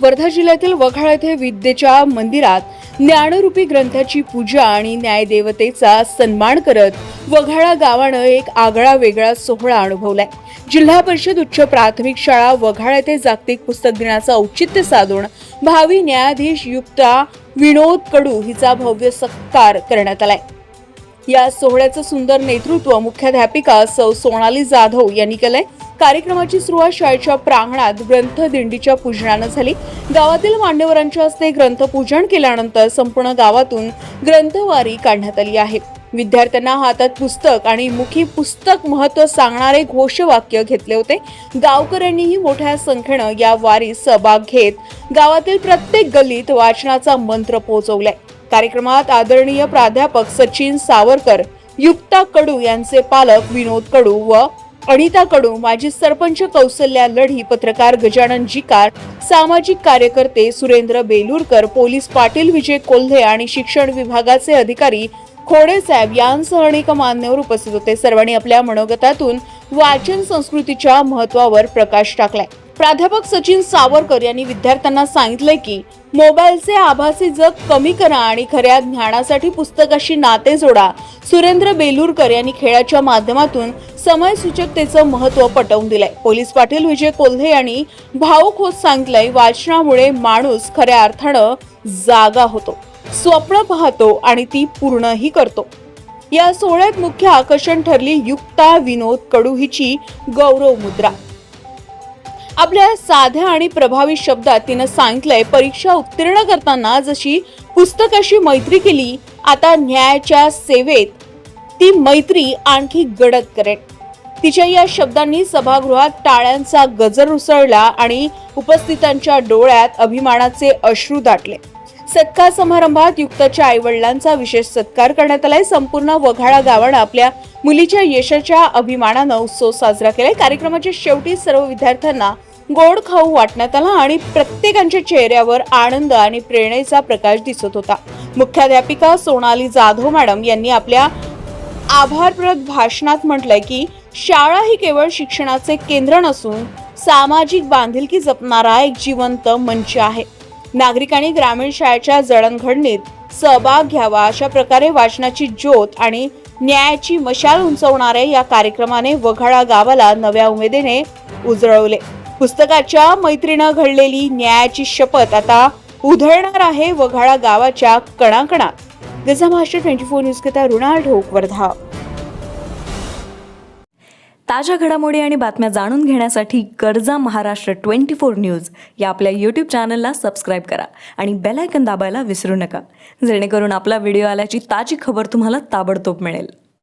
वर्धा जिल्ह्यातील वघाळ येथे विद्येच्या मंदिरात ज्ञानरूपी ग्रंथाची पूजा आणि न्यायदेवतेचा सन्मान करत वघाळा गावानं एक आगळा वेगळा सोहळा अनुभवलाय. जिल्हा परिषद उच्च प्राथमिक शाळा वघाळ येथे जागतिक पुस्तक दिनाचं औचित्य साधून भावी न्यायाधीश युक्ता विनोद कडू हिचा भव्य सत्कार करण्यात आलाय. या सोहळ्याचं सुंदर नेतृत्व मुख्याध्यापिका सौ सोनाली जाधव यांनी केलंय. कार्यक्रमाची सुरुवात शाळेच्या प्रांगणात ग्रंथ दिंडीच्या पूजनानं झाली. गावातील मान्यवरांच्या हस्ते ग्रंथपूजन केल्यानंतर संपूर्ण गावातून ग्रंथवारी काढण्यात आली आहे. विद्यार्थ्यांना हातात पुस्तक आणि मुखी पुस्तक महत्त्व सांगणारे घोषवाक्य घेतले होते. गावकऱ्यांनीही मोठ्या संख्येनं या वारीत सहभाग घेत गावातील प्रत्येक गल्लीत वाचनाचा मंत्र पोहोचवलाय. कार्यक्रमात आदरणीय प्राध्यापक सचिन सावरकर युक्ता कडू यांचे पालक विनोद कडू व अनिता कडू माजी सरपंच कौसल्या लढी पत्रकार गजानन जिकार सामाजिक कार्यकर्ते सुरेंद्र बेलूरकर पोलीस पाटील विजय कोल्हे आणि शिक्षण विभागाचे अधिकारी खोडे साहेब यांसह अनेक मान्यवर उपस्थित होते. सर्वांनी आपल्या मनोगतातून वाचन संस्कृतीच्या महत्वावर प्रकाश टाकलाय. प्राध्यापक सचिन सावरकर यांनी विद्यार्थ्यांना सांगितले की मोबाईलचे आभासी जग कमी करा आणि खऱ्या ज्ञानासाठी पुस्तकाशी नाते जोडा. सुरेंद्र बेलूरकर यांनी खेळाच्या माध्यमातून समय सूचकतेचं महत्त्व पटवून दिलंय. पोलीस पाटील विजय कोल्हे यांनी भाऊक होत सांगितलंय वाचनामुळे माणूस खऱ्या अर्थानं जागा होतो. स्वप्न पाहतो आणि ती पूर्णही करतो. या सोहळ्यात मुख्य आकर्षण ठरली युक्ता विनोद कडू हिची गौरव मुद्रा. आपल्या साध्या आणि प्रभावी शब्दात तिनं सांगितलंय परीक्षा उत्तीर्ण करताना जशी पुस्तकाशी मैत्री केली आता न्यायाच्या सेवेत ती मैत्री आणखी गडद करेल. तिच्या या शब्दांनी सभागृहात टाळ्यांचा गजर उसळला आणि उपस्थितांच्या डोळ्यात अभिमानाचे अश्रू दाटले. सत्कार समारंभात युक्ताच्या आईवडिलांचा विशेष सत्कार करण्यात आलाय. संपूर्ण वघाळा गावानं आपल्या मुलीच्या यशाच्या अभिमानानं उत्सव साजरा केलाय. कार्यक्रमाच्या शेवटी सर्व विद्यार्थ्यांना गोड खाऊ वाटण्यात आला आणि प्रत्येकांच्या चेहऱ्यावर आनंद आणि प्रेरणेचा प्रकाश दिसत होता. मुख्याध्यापिका सोनाली जाधव मॅडम यांनी आपल्या आभारप्रद भाषणात म्हटलंय की शाळा ही केवळ शिक्षणाचे केंद्र नसून सामाजिक बांधिलकी जपणारा एक जिवंत मंच आहे. नागरिकांनी ग्रामीण शाळेच्या जडणघडणीत सहभाग घ्यावा अशा प्रकारे वाचनाची ज्योत आणि न्यायाची मशाल उंचवणाऱ्या या कार्यक्रमाने वघाळा गावाला नव्या उमेदीने उजळवले. पुस्तकाच्या मैत्रीनं घडलेली न्यायाची शपथ आता उधळणार आहे वघाळा गावाच्या कणाकणात. Gaja Maharashtra twenty four news Runal Dhok Wardha. ताज्या घडामोडी आणि बातम्या जाणून घेण्यासाठी गरजा महाराष्ट्र ट्वेंटी फोर न्यूज या आपल्या यूट्यूब चॅनलला सबस्क्राईब करा आणि बेलायकन दाबायला विसरू नका. जेणेकरून आपला व्हिडिओ आल्याची ताजी खबर तुम्हाला ताबडतोब मिळेल.